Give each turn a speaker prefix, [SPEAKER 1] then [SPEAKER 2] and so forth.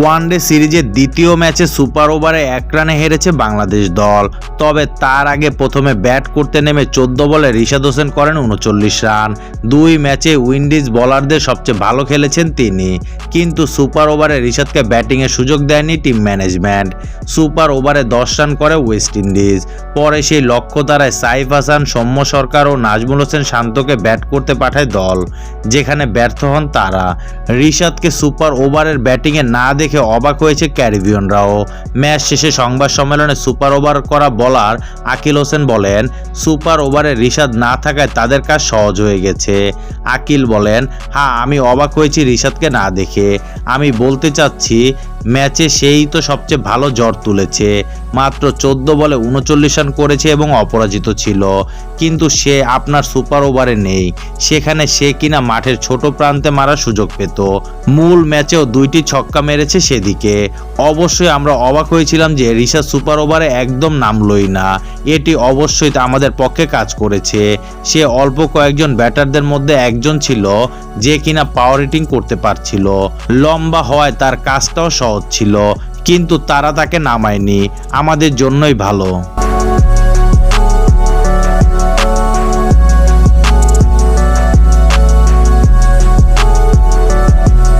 [SPEAKER 1] One day সিরিজের দ্বিতীয় ম্যাচে সুপার ওভারে এক রানে হেরেছে বাংলাদেশ দল। তবে তার আগে প্রথমে ব্যাট করতে নেমে চোদ্দ বলে রিশাদ হোসেন করেন উনচল্লিশ রান। দুই ম্যাচে উইন্ডিজ বোলারদের সবচেয়ে ভালো খেলেছেন তিনি। কিন্তু সুপার ওভারে রিশাদকে ব্যাটিংয়ের সুযোগ দেয়নি টিম ম্যানেজমেন্ট। সুপার ওভারে দশ রান করে ওয়েস্ট ইন্ডিজ। পরে সেই লক্ষ্য তারায় সাইফ হাসান, সৌম্য সরকার ও নাজমুল হোসেন শান্তকে ব্যাট করতে পাঠায় দল, যেখানে ব্যর্থ হন তারা। রিশাদকে সুপার ওভারের ব্যাটিংয়ে না দেখে অবাক হয়েছে ক্যারিবিয়ানরাও। ম্যাচ শেষে সংবাদ সম্মেলনে সুপার ওভার করা বলার আকিল হোসেন বলেন, সুপার ওভারে রিশাদ না থাকায় তাদের কাজ সহজ হয়ে গেছে। আকিল বলেন হ্যাঁ আমি অবাক হয়েছি রিশাদকে না দেখে। আমি বলতে চাচ্ছি ম্যাচে সেই তো সবচেয়ে ভালো জ্বর তুলেছে। মাত্র চোদ্দ বলে উনচল্লিশ রান করেছে এবং অপরাজিত ছিল। কিন্তু সে আপনার সুপার ওভারে নেই। সেখানে সে কিনা মাঠের ছোট প্রান্তে মারার সুযোগ পেত। মূল ম্যাচেও দুইটি ছক্কা মেরেছে সেদিকে। অবশ্যই আমরা অবাক হয়েছিলাম যে ঋষাদ সুপার ওভারে একদম নামলই না। এটি অবশ্যই আমাদের পক্ষে কাজ করেছে। সে অল্প কয়েকজন ব্যাটারদের মধ্যে একজন ছিল, যে কিনা পাওয়ার হিটিং করতে পারছিল। লম্বা হওয়ায় তার কাজটাও সহজ ছিল কিন্তু তারা তাকে নামায়নি। আমাদের জন্যই ভালো।